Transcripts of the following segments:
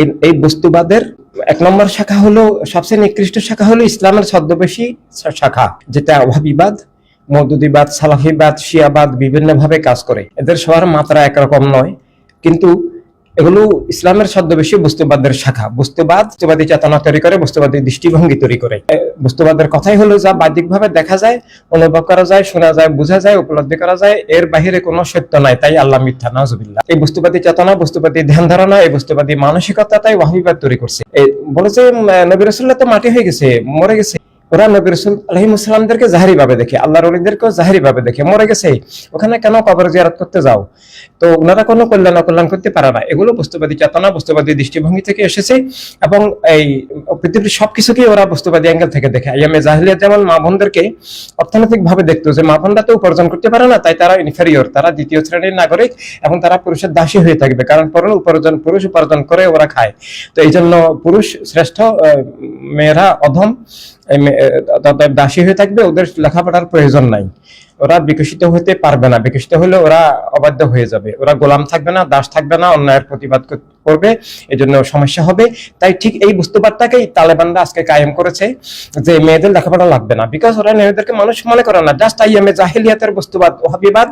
এই- বস্তুবাদের এক নম্বর শাখা হলো, সবচেয়ে নিকৃষ্ট শাখা হলো ইসলামের ছদ্মবেশী শাখা, যেটা অভাবিবাদ মদুদিবাদ সালাফিবাদ, শিয়াবাদ বিভিন্নভাবে কাজ করে। এদের সবার মাত্রা একরকম নয়, কিন্তু এগুলো ইসলামের ছদ্মবেশী বস্তুবাদের শাখা। বস্তুবাদ বস্তুবাদী চেতনা তৈরি করে বস্তুবাদী দৃষ্টিভঙ্গি তৈরি করে। বস্তুবাদের কথাই হলো যা বাহ্যিকভাবে দেখা যায় অনুভব করা যায় শোনা যায় বোঝা যায় উপলব্ধি করা যায় এর বাহিরে কোনো সত্য নাই তাই আল্লাহ মিথ্যা নাজুবিল্লাহ এই বস্তুবাদী চেতনা বস্তুবাদী ধ্যান ধারণা এই বস্তুবাদী মানসিকতা তাই ওয়াহিবাদ তৈরি করছে। বলেছে উম, নবী রসুল্লাহ তো মাটি হয়ে গেছে মরে গেছে। ওরা নবী রসুল জাহারি ভাবে দেখে, আল্লাহর অলিদেরকেও জাহারি ভাবে দেখে, মরে গেছে। ওখানে কেন কবর জিয়ারত করতে যাও? তো ওনারা কোনো কল্যাণ অকল্যাণ করতে পারে না। এগুলো বস্তুবাদী চেতনা, বস্তুবাদী দৃষ্টিভঙ্গি থেকে এসেছে এবং এই পৃথিবীর সবকিছুকেই ওরা বস্তুবাদী অ্যাঙ্গেল থেকে দেখে। আইএমএ জাহিলিয়া যেমন মা বোনদেরকে অর্থনৈতিক ভাবে দেখতো যে মা বোনরা তো উপার্জন করতে পারে না, তাই তারা ইনফেরিয়র তারা দ্বিতীয় শ্রেণির নাগরিক এবং তারা পুরুষের দাসী হয়ে থাকবে। কারণ পরন উপার্জন, পুরুষ উপার্জন করে ওরা খায়। তো এই জন্য পুরুষ শ্রেষ্ঠ মেয়েরা অধম দাসী হয়ে থাকবে ওদের লেখাপড়ার প্রয়োজন নাই। ওরা বিকশিত হতে পারবে না। বিকশিত হলে ওরা অবাধ্য হয়ে যাবে। ওরা গোলাম থাকবে না, দাস থাকবে না, অন্যায়ের প্রতিবাদ করবে এই জন্য সমস্যা হবে। তাই ঠিক এই বস্তুবাদটাকেই তালেবানরা আজকে কায়েম করেছে যে মেয়েদের লেখাপড়া লাগবে না। বিকজ ওরা মেয়েদেরকে মানুষ মনে করে না। জাস্ট আই এম এ জাহিলিয়াতের বস্তুবাদ, ওহাবিবাদ,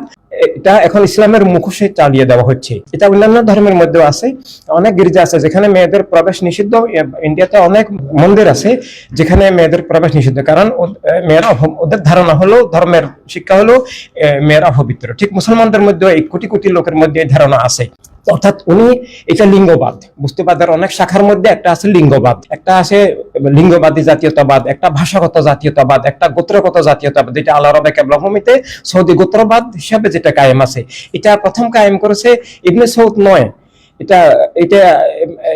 এটা এখন ইসলামের মুখোশে চালিয়ে দেওয়া হচ্ছে। এটা অন্যান্য ধর্মের মধ্যেও আছে। অনেক গির্জা আছে যেখানে মেয়েদের প্রবেশ নিষিদ্ধ। ইন্ডিয়াতে অনেক মন্দির আছে যেখানে মেয়েদের প্রবেশ নিষিদ্ধ। কারণ মেয়েরা ওদের ধারণা হলো ধর্মের শিক্ষা হলো মেয়েরা অপবিত্র ঠিক মুসলমানদের মধ্যে এই কোটি কোটি লোকের মধ্যে ধারণা আছে। অর্থাৎ উনি, এটা লিঙ্গবাদ। বস্তুবাদের অনেক শাখার মধ্যে একটা আছে লিঙ্গবাদ। একটা আছে লিঙ্গবাদী জাতীয়তাবাদ, একটা ভাষাগত জাতীয়তাবাদ, একটা গোত্রগত জাতীয়তাবাদ, যেটা আল্লাহ রবে কেবলভূমিতে সৌদি গোত্রবাদ হিসাবে যেটা কায়েম আছে। এটা প্রথম কায়েম করেছে ইবনে সৌদ নয়। এটা এটা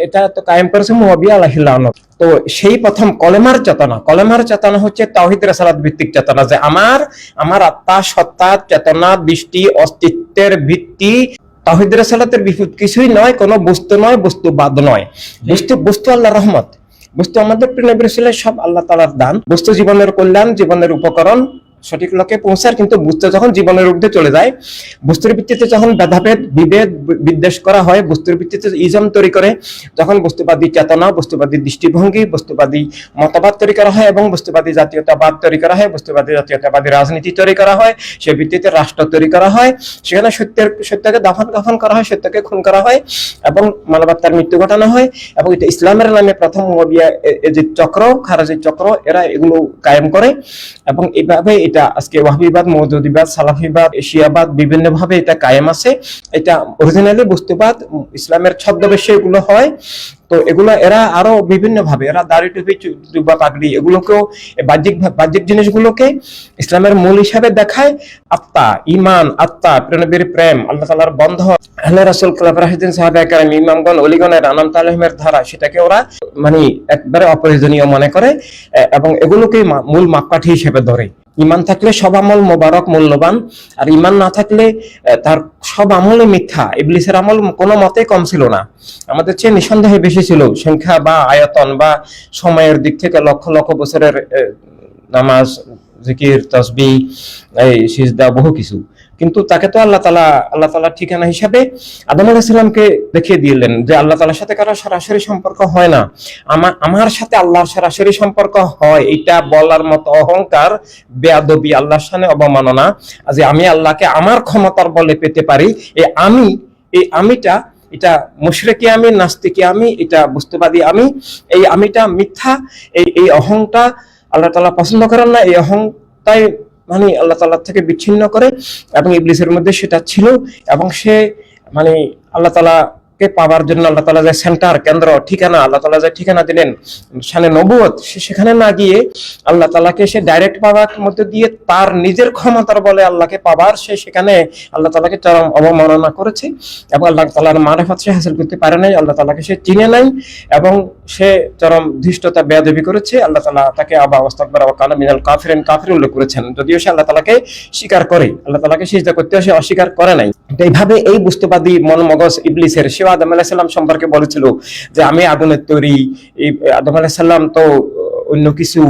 এটা তো কায়েম করেছে মুয়াবিয়া আলাহিল্লাহ তো সেই প্রথম কলেমার চেতনা কলেমার চেতনা হচ্ছে তাওহিদ রেসালাত ভিত্তিক চেতনা যে আমার আমার আত্মা সত্তা চেতনা দৃষ্টি অস্তিত্বের ভিত্তি তাহিদ রেসালাতের বিপদ কিছুই নয় কোনো বস্তু নয় বস্তুবাদ নয়। বস্তু বস্তু আল্লাহ রহমত। বস্তু আমাদের প্রিয় সব আল্লাহ তালার দান। বস্তু জীবনের কল্যাণ জীবনের উপকরণ সঠিক লক্ষ্যে পৌঁছার কিন্তু বস্তু যখন জীবনের ঊর্ধ্বে চলে যায় বস্তুর ভিত্তিতে যখন ভেদাভেদ বিভেদ, বিদ্বেষ করা হয় বস্তুর ভিত্তিতে ইজম তৈরি করে, যখন বস্তুবাদী চেতনা, বস্তুবাদী দৃষ্টিভঙ্গি, বস্তুবাদী মতবাদ তৈরি করা হয় এবং বস্তুবাদী জাতীয়তাবাদ তৈরি করা হয়, বস্তুবাদী জাতীয়তাবাদী রাজনীতি তৈরি করা হয়, সে ভিত্তিতে রাষ্ট্র তৈরি করা হয়, সেখানে সত্যের, সত্যকে দাফন দফন করা হয়, সত্যকে খুন করা হয় এবং মানবতার মৃত্যু ঘটানো হয় এবং এটা ইসলামের নামে প্রথম এ যে চক্র, খারাজি চক্র, এরা এগুলো কায়েম করে এবং এইভাবে এটা আজকে ওয়াহাবিবাদ মৌদুদিবাদ সালাফিবাদ, এশিয়াবাদ বিভিন্ন ভাবে এটা কায়েম আছে। এটা অরিজিনালি বস্তুবাদ, ইসলামের ছদ্মবেশে এগুলো হয়। তো এগুলো এরা আরও বিভিন্ন ভাবে এরা দাড়ি টুপি জুব্বা পাগড়ি এগুলোকেও বাহ্যিক বাহ্যিক জিনিসগুলোকে ইসলামের মূল হিসাবে দেখায়। আত্মা ইমান আত্মা প্রেরণবীর প্রেম, আল্লাহ তালার বন্ধ। আল্লাহ রাসুল রাহিদিন, সাহাবে কারাম ইমামগণ, অলিগণের আনাম তালিমের ধারা, সেটাকে ওরা মানে একবারে অপ্রয়োজনীয় মনে করে। এবং এগুলোকে মূল মাপকাঠি হিসেবে ধরে। ইমান থাকলে সব আমল মোবারক, মূল্যবান। আর ইমান না থাকলে তার সব আমলে মিথ্যা। ইবলিসের আমল কোনো মতে কম ছিল না। আমাদের চেয়ে নিঃসন্দেহে বেশি ছিল সংখ্যা বা আয়তন বা সময়ের দিক থেকে লক্ষ লক্ষ বছরের নামাজ, জিকির, তসবি, এই সিজদা, বহু কিছু। কিন্তু তাকে তো আল্লাহ তালা আল্লাহ তালা ঠিকানা হিসাবে আদম আলাহিসাল্লামকে দেখিয়ে দিলেন যে আল্লাহ তালার সাথে কারও সরাসরি সম্পর্ক হয় না। আমার আমার সাথে আল্লাহর সরাসরি সম্পর্ক হয়, এটা বলার মতো অহংকার, বেয়াদবি আল্লাহর সামনে অবমাননা। যে আমি আল্লাহকে আমার ক্ষমতার বলে পেতে পারি, এই আমি, এই আমিটা, এটা মুশরেকি আমি, নাস্তিকি আমি, এটা বুঝতেবাদী আমি, এই আমিটা মিথ্যা, এই এই অহংটা আল্লাহ তালা পছন্দ করেন না, এই অহংটাই মানে আল্লাহ তাল্লাহ থেকে বিচ্ছিন্ন করে এবং ইবলিসের মধ্যে সেটা ছিল এবং সে মানে আল্লাহ তালা কে পাওয়ার জন্য আল্লাহ তালা যে সেন্টার কেন্দ্র, ঠিকানা, আল্লাহ তালা যে ঠিকানা দিলেন, সানে নবুয়ত সেখানে না গিয়ে আল্লাহ তালাকে সে ডাইরেক্ট পাওয়ার মধ্যে দিয়ে তার নিজের ক্ষমতার বলে আল্লাহকে পাবার সে সেখানে আল্লাহ তালাকে চরম অবমাননা করেছে এবং আল্লাহ তালার মারেফত সে হাসিল করতে পারে নাই, আল্লাহ তালাকে সে চিনে নাই এবং সে চরম ধৃষ্টতা, বেয়াদবি করেছে, আল্লাহ তালা তাকে আবা অস্তাকবার কানা মিনাল কাফিরেন কাফির উল্লেখ করেছেন। যদিও সে আল্লাহ তালাকে স্বীকার করে, আল্লাহ তালাকে সিজদা করতে সে অস্বীকার করে নাই। এইভাবে এই বস্তুবাদী মন মগজ ইবলিসের সেও আদম আলাহিসাল্লাম সম্পর্কে বলেছিল যে, আমি আগুনের তৈরি। এই আদম আলাহিসাল্লাম তো অন্য কিছু।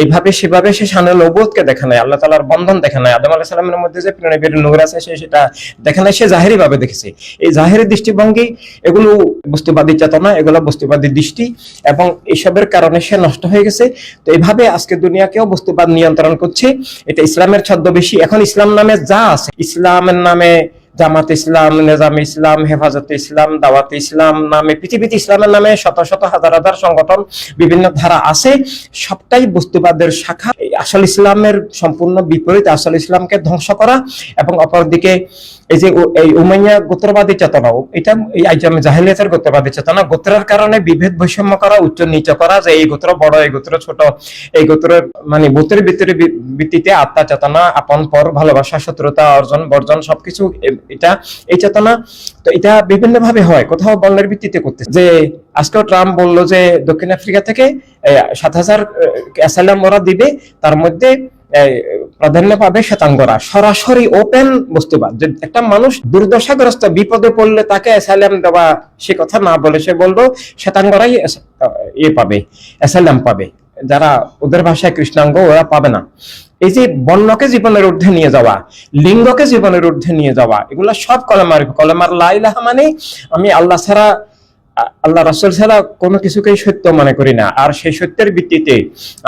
এইভাবে সেভাবে সে শানে নবুয়তকে দেখে নাই আল্লাহ তালার বন্ধন দেখে নাই আদম সাল্লামের মধ্যে যে প্রেরণের নূর আছে, সে সেটা দেখে নাই সে জাহেরি ভাবে দেখেছে। এই জাহেরি দৃষ্টিভঙ্গি, এগুলো বস্তুবাদী চেতনা, এগুলো বস্তুবাদী দৃষ্টি এবং এইসবের কারণে সে নষ্ট হয়ে গেছে। তো এইভাবে আজকে দুনিয়াকেও বস্তুবাদ নিয়ন্ত্রণ করছে। এটা ইসলামের ছদ্মবেশী। এখন ইসলাম নামে যা আছে, ইসলামের নামে জামাত ইসলাম, নিজাম ইসলাম, হেফাজতে ইসলাম, দাওয়াত ইসলাম নামে, পৃথিবীতে ইসলামের নামে শত শত হাজার হাজার সংগঠন বিভিন্ন ধারা আছে। সবটাই বস্তুবাদের শাখা। আসল ইসলামের সম্পূর্ণ বিপরীত আসল ইসলামকে ধ্বংস করা এবং অপরদিকে এই যে এই উমাইয়া গোত্রবাদী চেতনা এটা এই আইজামে জাহেলিয়াতের গোত্রবাদী চেতনা, গোত্রের কারণে বিভেদ বৈষম্য করা উচ্চ নিচ করা, যে এই গোত্র বড়, এই গোত্র ছোট, এই গোত্রের মানে গোত্রের ভিতরে ভিত্তিতে আত্মা চেতনা, আপন পর ভালোবাসা, শত্রুতা, অর্জন, বর্জন, সবকিছু এটা, এই চেতনা, তো এটা বিভিন্ন ভাবে হয়, কোথাও বর্ণের ভিত্তিতে করতে যে আজকেও ট্রাম্প বলল যে দক্ষিণ আফ্রিকা থেকে সাত হাজার অ্যাসাইলাম ওরা দিবে, তার মধ্যে প্রাধান্য পাবে শ্বেতাঙ্গরা সরাসরি ওপেন বস্তুবাদ। যে একটা মানুষ দুর্দশাগ্রস্ত বিপদে পড়লে তাকে অ্যাসাইলাম দেওয়া, সে কথা না বলে সে বলব শ্বেতাঙ্গরাই ইয়ে পাবে অ্যাসাইলাম পাবে। যারা ওদের ভাষায় কৃষ্ণাঙ্গ, ওরা পাবে না। এই যে বর্ণকে জীবনের ঊর্ধ্বে নিয়ে যাওয়া, লিঙ্গকে জীবনের ঊর্ধ্বে নিয়ে যাওয়া, এগুলা সব কলেমার কলেমার লাইলাহা মানে আমি আল্লাহ ছাড়া আল্লাহ রাসুল ছাড়া কোনো কিছুকেই সত্য মনে করি না। আর সেই সত্যের ভিত্তিতে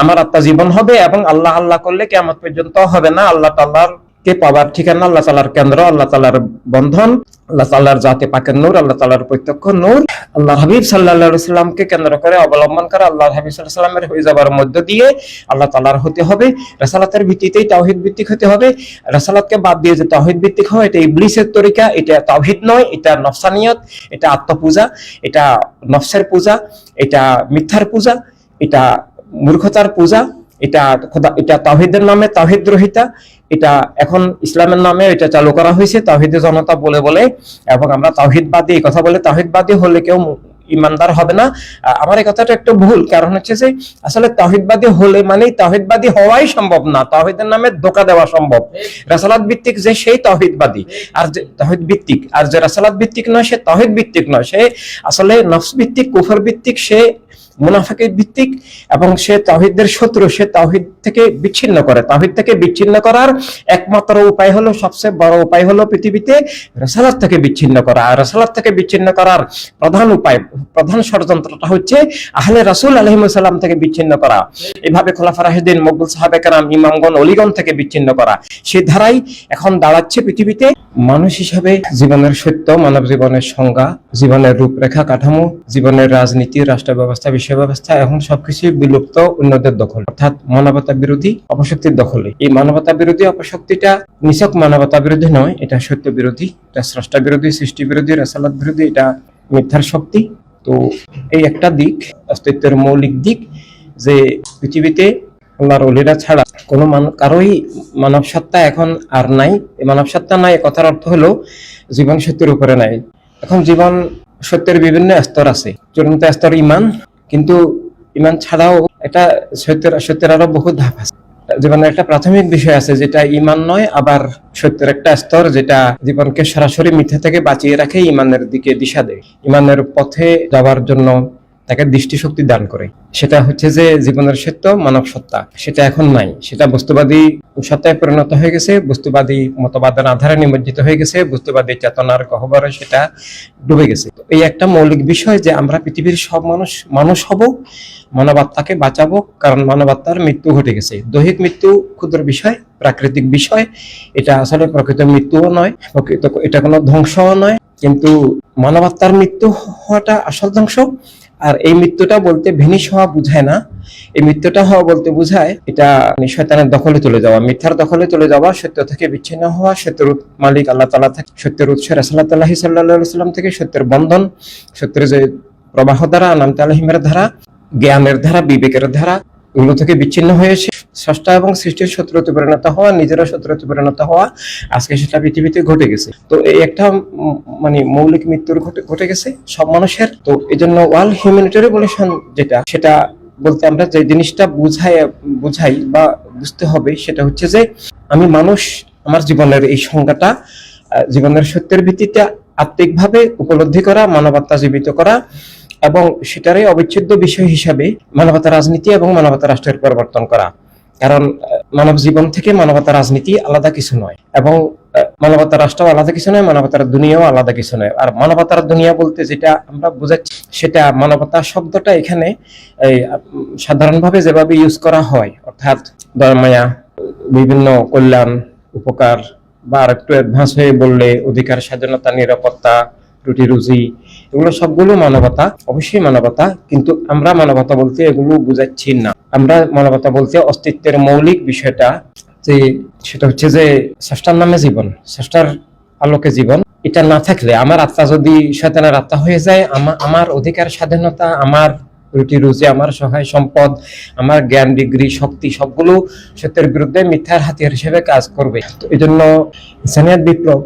আমার আত্মা জীবন হবে এবং আল্লাহ আল্লাহ করলে কেমন পর্যন্ত হবে না। আল্লাহ তাল্লাহর কে পাবার ঠিকানা? আল্লাহ তালার কেন্দ্র, আল্লাহ তালার বন্ধন, আল্লাহ তাল্লাহর জাতে পাকের নূর, আল্লাহ তালার প্রত্যক্ষ নূর। আল্লাহ হাবিব সাল্লাহ সাল্লামকে কেন্দ্র করে অবলম্বন করে আল্লাহ হাবিব সাল্লাহ হয়ে যাবার মধ্য দিয়ে আল্লাহ তালার হতে হবে। রাসালাতের ভিত্তিতেই তাওহিদ ভিত্তিক হতে হবে। রাসালাতকে বাদ দিয়ে যে তাওহিদ ভিত্তিক হয়, এটা ইবলিসের তরিকা, এটা তাওহিদ নয়, এটা নফসানিয়ত, এটা আত্মপূজা, এটা নফসের পূজা, এটা মিথ্যার পূজা, এটা মূর্খতার পূজা এটা এটা তাওহিদের নামে তাহিদ রহিতা। এটা এখন ইসলামের নামে এটা চালু করা হয়েছে তাওহিদের জনতা বলে বলে এবং আমরা তাওহিদবাদী, এই কথা বলে তাওহিদবাদী হলে কেউ ইমানদার হবে না। আমার এই কথাটা একটু ভুল, কারণ হচ্ছে যে আসলে তাওহিদবাদী হলে মানেই তাহিদবাদী হওয়াই সম্ভব না, তাওহিদের নামে ধোকা দেওয়া সম্ভব। রাসালাত ভিত্তিক যে সেই তাওহিদবাদী, আর যে তাওহিদ ভিত্তিক, আর যে রাসালাত ভিত্তিক নয় সে তাওহিদ ভিত্তিক নয়, সে আসলে নফস ভিত্তিক, কুফর ভিত্তিক, সে মুনাফাকের ভিত্তিক এবং সে তাওহিদের শত্রু, সে তাওহিদ থেকে বিচ্ছিন্ন করে। তাওহিদ থেকে বিচ্ছিন্ন করার একমাত্র উপায় হলো, সবচেয়ে বড় উপায় হলো পৃথিবীতে রসালাত থেকে বিচ্ছিন্ন করা। আর রসালাত থেকে বিচ্ছিন্ন করার প্রধান উপায়, প্রধান ষড়যন্ত্রটা হচ্ছে আহলে রাসূল আলহিমসাল্লাম থেকে বিচ্ছিন্ন করা। এভাবে খোলাফা রাহিদিন মকবুল সাহাবে কারাম, ইমামগণ, অলিগণ থেকে বিচ্ছিন্ন করা। সে ধারাই এখন দাঁড়াচ্ছে পৃথিবীতে। মানুষ হিসাবে জীবনের সত্য, মানব জীবনের সংজ্ঞা, জীবনের রূপরেখা কাঠামো, জীবনের রাজনীতি রাষ্ট্র ব্যবস্থা ব্যবস্থা এখন সবকিছুই বিলুপ্ত অন্যদের দখল। অর্থাৎ মানবতা বিরোধী অপশক্তির দখলে। এই মানবতা বিরোধী অপশক্তিটা নিছক মানবতা বিরোধী নয়, এটা সত্য বিরোধী, এটা স্রষ্টা বিরোধী, সৃষ্টি বিরোধী রাসালাত বিরোধী, এটা মিথ্যার শক্তি। তো এই একটা দিক, অস্তিত্বের মৌলিক দিক, যে পৃথিবীতে আল্লাহর অলিরা ছাড়া কোনো কারোই মানব সত্তা এখন আর নাই। এই মানব সত্তা নাই কথার অর্থ হলো জীবন সত্যের উপরে নাই। এখন জীবন সত্যের বিভিন্ন স্তর আছে। চূড়ান্ত স্তর ইমান কিন্তু ইমান ছাড়াও এটা সত্যের সত্যের আরও বহু ধাপ আছে। জীবনের একটা প্রাথমিক বিষয় আছে, যেটা ইমান নয়, আবার সত্যের একটা স্তর যেটা জীবনকে সরাসরি মিথ্যা থেকে বাঁচিয়ে রাখে ইমানের দিকে দিশা দেয়। ইমানের পথে যাওয়ার জন্য তাকে দৃষ্টিশক্তি দান করে। সেটা হচ্ছে যে জীবনের সত্য, মানব সত্তা। সেটা এখন নাই। সেটা বস্তুবাদী সত্তায় পরিণত হয়ে গেছে, বস্তুবাদী মতবাদের আধারে নিমজ্জিত হয়ে গেছে, বস্তুবাদী চেতনার গহ্বরে সেটা ডুবে গেছে। এই একটা মৌলিক বিষয় যে আমরা পৃথিবীর সব মানুষ মানুষ হব, মানবাত্মাকে বাঁচাবো, কারণ মানবাত্মার মৃত্যু ঘটে গেছে। দৈহিক মৃত্যু ক্ষুদ্র বিষয়, প্রাকৃতিক বিষয়, এটা আসলে প্রকৃত মৃত্যুও নয়, প্রকৃত এটা কোনো ধ্বংসও নয়। কিন্তু মানবাত্মার মৃত্যু হওয়াটা আসল ধ্বংস আর এই মৃত্যুটা বলতে ভেনিশ হওয়া বুঝায় না। এই মৃত্যুটা হওয়া বলতে বুঝায় এটা মানে শয়তানের দখলে চলে যাওয়া। মিথ্যার দখলে চলে যাওয়া, সত্য থেকে বিচ্ছিন্ন হওয়া, সত্যের মালিক আল্লাহ তালা থেকে সত্যের উৎস রাসাল্লাহ সাল্লাহ সাল্লাম থেকে সত্যের বন্ধন, সত্যের যে প্রবাহ দ্বারা নামতে আলহিমের ধারা, জ্ঞানের ধারা, বিবেকের ধারা এগুলো থেকে বিচ্ছিন্ন হয়েছে স্রষ্টা এবং সৃষ্টির শত্রুতে পরিণত হওয়া নিজেরা শত্রুতে পরিণত হওয়া, আজকে সেটা পৃথিবীতে ঘটে গেছে। তো এই একটা মানে মৌলিক মৃত্যুর ঘটে ঘটে গেছে সব মানুষের। তো এই জন্য ওয়ার্ল্ড হিউম্যানিটি রেভলিউশন যেটা, সেটা বলতে আমরা যে জিনিসটা বুঝাই বুঝাই বা বুঝতে হবে, সেটা হচ্ছে যে আমি মানুষ, আমার জীবনের এই সংজ্ঞাটা জীবনের সত্যের ভিত্তিতে আত্মিকভাবে উপলব্ধি করা, মানবতা জীবিত করা এবং সেটারই অবিচ্ছেদ্য বিষয় হিসাবে মানবতা রাজনীতি এবং মানবতা রাষ্ট্রের পরিবর্তন করা। কারণ মানব জীবন থেকে মানবতা রাজনীতি আলাদা কিছু নয় এবং আহ, মানবতার রাষ্ট্র আলাদা কিছু নয় মানবতার দুনিয়াও আলাদা কিছু নয়। আর মানবতার দুনিয়া বলতে যেটা আমরা বোঝাচ্ছি সেটা মানবতা শব্দটা এখানে সাধারণভাবে যেভাবে ইউজ করা হয় অর্থাৎ দরমায়া বিভিন্ন কল্যাণ উপকার বা আর একটু অ্যাডভান্স হয়ে বললে অধিকার স্বাধীনতা নিরাপত্তা রুটি, রুজি, এগুলো সবগুলো মানবতা, অবশ্যই মানবতা, কিন্তু আমরা মানবতা বলতে এগুলো বুঝাচ্ছি না। আমরা মানবতা বলতে অস্তিত্বের মৌলিক বিষয়টা যে, সেটা হচ্ছে যে, স্রষ্টার নামে জীবন, স্রষ্টার আলোকে জীবন, এটা না থাকলে আমার আত্মা যদি শয়তানের আত্মা হয়ে যায়, আমা- আমার অধিকার স্বাধীনতা, আমার রুটি, রুজি, আমার সহায় সম্পদ, আমার জ্ঞান, ডিগ্রি, শক্তি, সবগুলো সত্যের বিরুদ্ধে মিথ্যার হাতিয়ার হিসেবে কাজ করবে। তো এই জন্য বিপ্লব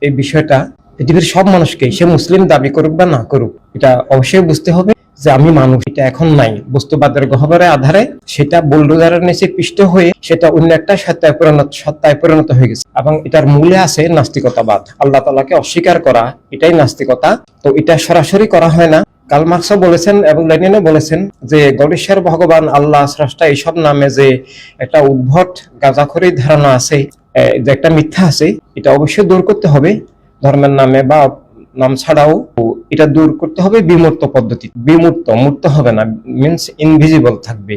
এই বিষয়টা পৃথিবীর সব মানুষকে সে মুসলিম দাবি করুক বা না করুক, এটা অবশ্যই বুঝতে হবে যে আমি মানুষ, এটা এখন নাই। বস্তুবাদের গহবরের আধারে সেটা বুলডোজারের নিচে পিষ্ট হয়ে সেটা অন্য একটা সত্তায় পরিণত সত্তায় পরিণত হয়ে গেছে। এবং এটার মূলে আছে নাস্তিকতাবাদ। আল্লাহ তালাকে অস্বীকার করা, এটাই নাস্তিকতা। তো এটা সরাসরি করা হয় না। কাল মার্কসও বলেছেন এবং লেনিনও বলেছেন যে গণেশ্বর ভগবান আল্লাহ স্রষ্টা এইসব নামে যে একটা উদ্ভট গাঁজাখড়ি ধারণা আছে যে একটা মিথ্যা আছে, এটা অবশ্যই দূর করতে হবে। ধর্মের নামে বা নাম ছাড়াও এটা দূর করতে হবে বিমূর্ত পদ্ধতি। বিমূর্ত, মূর্ত হবে না মিনস ইনভিজিবল থাকবে।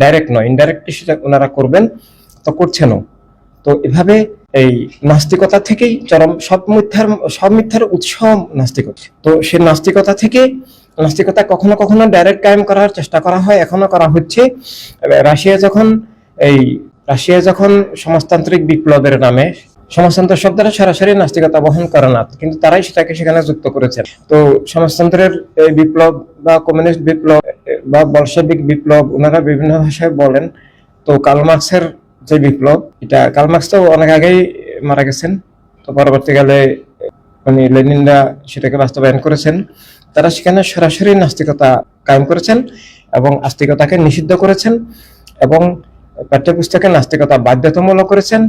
ডাইরেক্ট নয় ইনডাইরেক্টলি সেটা ওনারা করবেন, তো করছেনও। তো এভাবে এই নাস্তিকতা থেকেই চরম, সব মিথ্যার সব মিথ্যার উৎস নাস্তিকতা। তো সে নাস্তিকতা থেকে নাস্তিকতা কখনো কখনো ডাইরেক্ট কায়েম করার চেষ্টা করা হয়, এখনও করা হচ্ছে। রাশিয়া যখন এই, রাশিয়া যখন সমাজতান্ত্রিক বিপ্লবের নামে সমাজতন্ত্র শব্দটা সরাসরি নাস্তিকতা বহন করে না, কিন্তু তারাই সেটাকে সেখানে যুক্ত করেছেন। তো সমাজতন্ত্রের এই বিপ্লব বা কমিউনিস্ট বিপ্লব, বা বলশেবিক বিপ্লব, ওনারা বিভিন্ন ভাষায় বলেন। তো কার্ল মার্কসের যে বিপ্লব, এটা কার্ল মার্কস তো অনেক আগেই মারা গেছেন। তো পরবর্তীকালে মানে লেনিনরা সেটাকে বাস্তবায়ন করেছেন। তারা সেখানে সরাসরি নাস্তিকতা কায়েম করেছেন এবং আস্তিকতাকে নিষিদ্ধ করেছেন এবং পাঠ্যপুস্তকে নাস্তিকতা বাধ্যতামূলক করেছেন।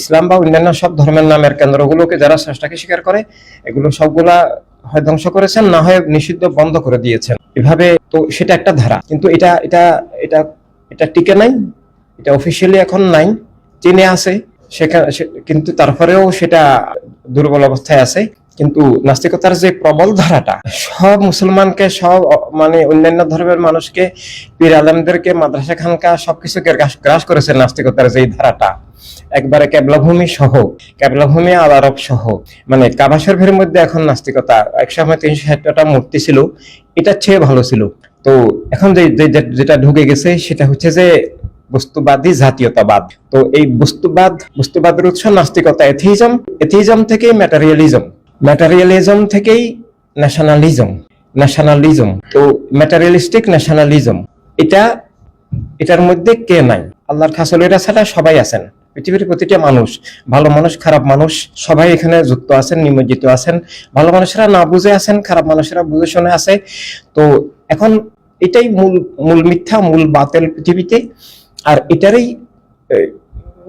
ইসলাম বা অন্যান্য সব ধর্মের নামের কেন্দ্রগুলোকে যারা স্রষ্টাকে স্বীকার করে, এগুলো সবগুলা হয় ধ্বংস করেছেন, না হয় নিষিদ্ধ বন্ধ করে দিয়েছেন। এভাবে তো সেটা একটা ধারা। কিন্তু এটা এটা এটা এটা টিকে নাই, এটা অফিসিয়ালি এখন নাই চীনে আছে সেখানে কিন্তু তারপরেও সেটা দুর্বল অবস্থায় আছে। কিন্তু নাস্তিকতার যে প্রবল ধারাটা, সব মুসলমানকে, সব মানে অন্যান্য ধর্মের মানুষকে, পীর আলমদেরকে, মাদ্রাসা খানকা সবকিছুকে গ্রাস করেছে নাস্তিকতার যে ধারাটা। একবারে কেবলাভূমি সহ, কেবলাভূমি আল আরব সহ মানে কাবা মধ্যে এখন নাস্তিকতা, একসময় তিনশো ষাটটা মূর্তি ছিল, এটার চেয়ে ভালো ছিল। তো এখন যে- যেটা ঢুকে গেছে, সেটা হচ্ছে যে বস্তুবাদী জাতীয়তাবাদ। তো এই বস্তুবাদ, বস্তুবাদের উৎস নাস্তিকতা, এথিজম এথিজম থেকে ম্যাটারিয়ালিজম ম্যাটারিয়ালিজম থেকেই ন্যাশনালিজম ন্যাশনালিজম তো ম্যাটারিয়ালিস্টিক ন্যাশনালিজম এটা, এটার মধ্যে কে নাই? আল্লাহর খাসলেরা ছাড়া সবাই আছেন। পৃথিবীর প্রতিটা মানুষ, ভালো মানুষ, খারাপ মানুষ, সবাই এখানে যুক্ত আছেন, নিমজ্জিত আছেন। ভালো মানুষেরা না বুঝে আছেন, খারাপ মানুষেরা বুঝে শুনে আছে। তো এখন এটাই মূল মূল মিথ্যা, মূল বাতেল পৃথিবীতে। আর এটারই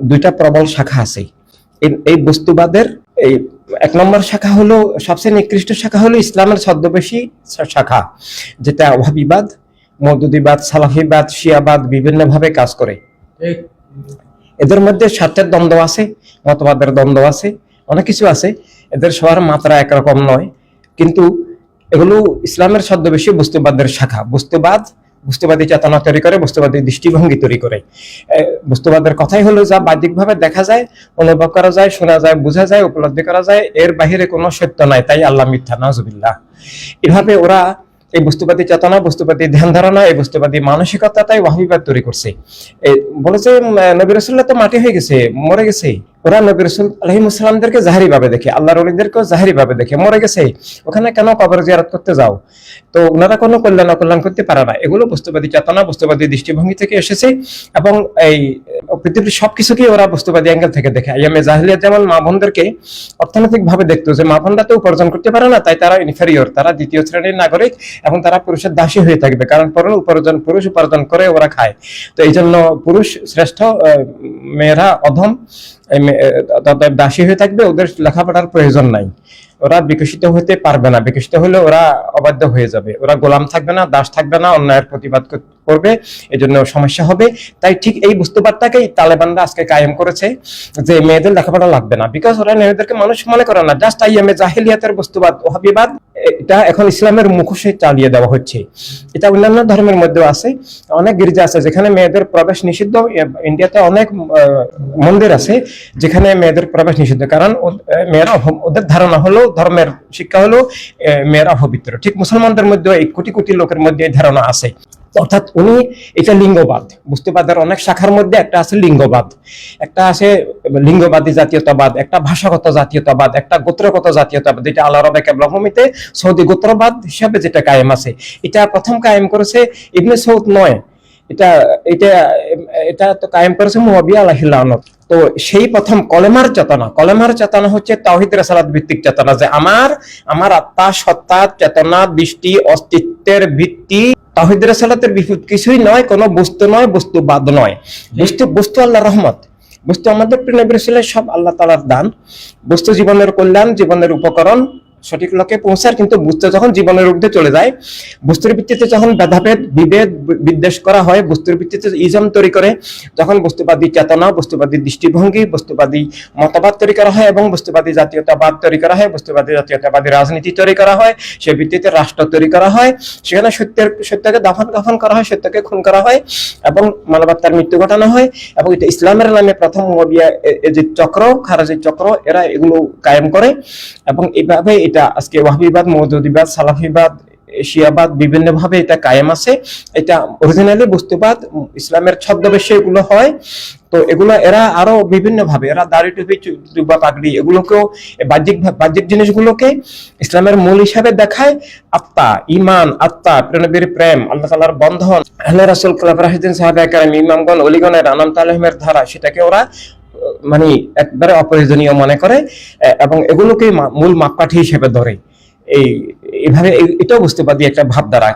দুইটা প্রবল শাখা আছে। এই- এই বস্তুবাদের, এই এক নম্বর শাখা হলো সবচেয়ে নিকৃষ্ট শাখা হলো ইসলামের ছদ্মবেশী শাখা যেটা অভাবিবাদ মৌদুদিবাদ সালাফিবাদ শিয়াবাদ বিভিন্ন ভাবে কাজ করে। এদের মধ্যে স্বার্থের দ্বন্দ্ব আছে মতবাদের দ্বন্দ্ব আছে অনেক কিছু আছে এদের সবার মাত্রা একরকম নয় কিন্তু এগুলো ইসলামের ছদ্মবেশী বস্তুবাদের শাখা। বস্তুবাদ বস্তুবাদী চেতনা তৈরি করে, বস্তুবাদী দৃষ্টিভঙ্গি তৈরি করে। বস্তুবাদের কথাই হলো যা বাহ্যিকভাবে দেখা যায়, অনুভব করা যায়, শোনা যায়, বোঝা যায়, উপলব্ধি করা যায়, এর বাহিরে কোনো সত্য নাই, তাই আল্লাহ মিথ্যা নাজুবিল্লাহ এভাবে ওরা এই বস্তুবাদী চেতনা, বস্তুবাদী ধ্যান ধারণা, এই বস্তুবাদী মানসিকতাটাই ওয়াহিবাদ তৈরি করছে। বলেছে নবী রসুল্লাহ তো মাটি হয়ে গেছে, মরে গেছে। ওরা নবী রসুল জাহারি ভাবে দেখে, আল্লাহর জাহারি ভাবে দেখে, মরে গেছে। ওখানে কেন কবর জিয়ারত করতে যাও? তো ওনারা কোনো কল্যাণ অকল্যাণ করতে পারে না। এগুলো বস্তুবাদী চেতনা, বস্তুবাদী দৃষ্টিভঙ্গি থেকে এসেছে এবং এই পৃথিবীর সবকিছুকেই ওরা বস্তুবাদী অ্যাঙ্গেল থেকে দেখে। আইএমএ জাহিলিয়া যেমন মা বোনদেরকে অর্থনৈতিক ভাবে দেখতো যে মা বোনরা তো উপার্জন করতে পারে না, তাই তারা ইনফেরিয়র তারা দ্বিতীয় শ্রেণির নাগরিক এবং তারা পুরুষের দাসী হয়ে থাকবে। কারণ পুরুষ উপার্জন পুরুষ উপার্জন করে ওরা খায়। তো এই জন্য পুরুষ শ্রেষ্ঠ মেয়েরা অধম। দাসী হয়ে থাকবে ওদের লেখাপড়ার প্রয়োজন নাই। ওরা বিকশিত হতে পারবে না। বিকশিত হলে ওরা অবাধ্য হয়ে যাবে। ওরা গোলাম থাকবে না, দাস থাকবে না, অন্যায়ের প্রতিবাদ কর- করবে, এজন্য সমস্যা হবে। তাই ঠিক এই বুঝতেবারটাকেই তালেবানরা আজকে কায়েম করেছে যে মেয়েদের লেখাপড়া লাগবে না। বিকজ ওরা মেয়েদেরকে মানুষ মনে করে না। জাস্ট আইএমএ জাহিলিয়াতের বস্তুবাদ, ওহাবিবাদ, এটা এখন ইসলামের মুখোশে চালিয়ে দেওয়া হচ্ছে। এটা অন্যান্য ধর্মের মধ্যেও আছে। অনেক গির্জা আছে যেখানে মেয়েদের প্রবেশ নিষিদ্ধ। ইন্ডিয়াতে অনেক মন্দির আছে যেখানে মেয়েদের প্রবেশ নিষিদ্ধ। কারণ মেয়েরা ওদের ধারণা হলো ধর্মের শিক্ষা হলো মেয়েরা অপবিত্র ঠিক মুসলমানদের মধ্যে এই কোটি কোটি লোকের মধ্যে ধারণা আছে। অর্থাৎ উনি এটা লিঙ্গবাদ। বুঝতেবাদের অনেক শাখার মধ্যে একটা আছে লিঙ্গবাদ। একটা আছে লিঙ্গবাদী জাতীয়তাবাদ, একটা ভাষাগত জাতীয়তাবাদ, একটা গোত্রগত জাতীয়তাবাদ এটা আল্লাহ রবে কেবলভূমিতে সৌদি গোত্রবাদ হিসাবে যেটা কায়েম আছে। এটা প্রথম কায়েম করেছে ইবনে সৌদ নয়। এটা এটা এটা তো কায়েম করেছে মুয়াবিয়া আলাহিল্লাহনত তো সেই প্রথম কলেমার চেতনা কলেমার চেতনা হচ্ছে তাহিদ রেসালাত ভিত্তিক চেতনা যে আমার আমার আত্মা সত্তা চেতনা দৃষ্টি অস্তিত্বের ভিত্তি তাহিদ রেসালাতের বিপদ কিছুই নয় কোনো বস্তু নয় বস্তুবাদ নয়। বস্তু বস্তু আল্লাহ রহমত। বস্তু আমাদের প্রিয় নবী সব আল্লাহ তাআলার দান। বস্তু জীবনের কল্যাণ জীবনের উপকরণ সঠিক লক্ষ্যে পৌঁছার কিন্তু বস্তু যখন জীবনের ঊর্ধ্বে চলে যায়, বস্তুর ভিত্তিতে যখন ভেদাভেদ বিভেদ বিদ্বেষ করা হয়, বস্তুর ভিত্তিতে ইজম তৈরি করে, যখন বস্তুবাদী চেতনা, বস্তুবাদী দৃষ্টিভঙ্গি, বস্তুবাদী মতবাদ তৈরি করা হয় এবং বস্তুবাদী জাতীয়তাবাদ তৈরি করা হয়, বস্তুবাদী জাতীয়তাবাদী রাজনীতি তৈরি করা হয়, সে ভিত্তিতে রাষ্ট্র তৈরি করা হয়, সেখানে সত্যের, সত্যকে দাফন কাফন করা হয়, সত্যকে খুন করা হয় এবং মানবতার মৃত্যু ঘটানো হয় এবং এটা ইসলামের নামে প্রথম এ যে চক্র, খারাজি চক্র, এরা এগুলো কায়েম করে এবং এইভাবে এটা আজকে ওয়াহাবিবাদ মৌদুদিবাদ সালাফিবাদ, এশিয়াবাদ বিভিন্ন ভাবে এটা কায়েম আছে। এটা অরিজিনালি বস্তুবাদ, ইসলামের ছদ্মবেশে এগুলো হয়। তো এগুলো এরা আরও বিভিন্ন ভাবে এরা দাড়ি টুপি জুব্বা পাগড়ি, এগুলোকেও বাহ্যিক বাহ্যিক জিনিসগুলোকে ইসলামের মূল হিসাবে দেখায়। আত্মা ইমান আত্মা প্রেরণবীর প্রেম, আল্লাহ তালার বন্ধন। আল্লাহ রাসুল, খলাফ রাহিদিন সাহাবে কালাম ইমামগণ, অলিগণের আনন্দ আলহমের ধারা, সেটাকে ওরা মানে একবারে অপ্রয়োজনীয় মনে করে এবং এগুলোকে মূল মাপকাঠি হিসেবে ধরে। এই, এভাবে এটাও বুঝতে পারি একটা ভাবধারা।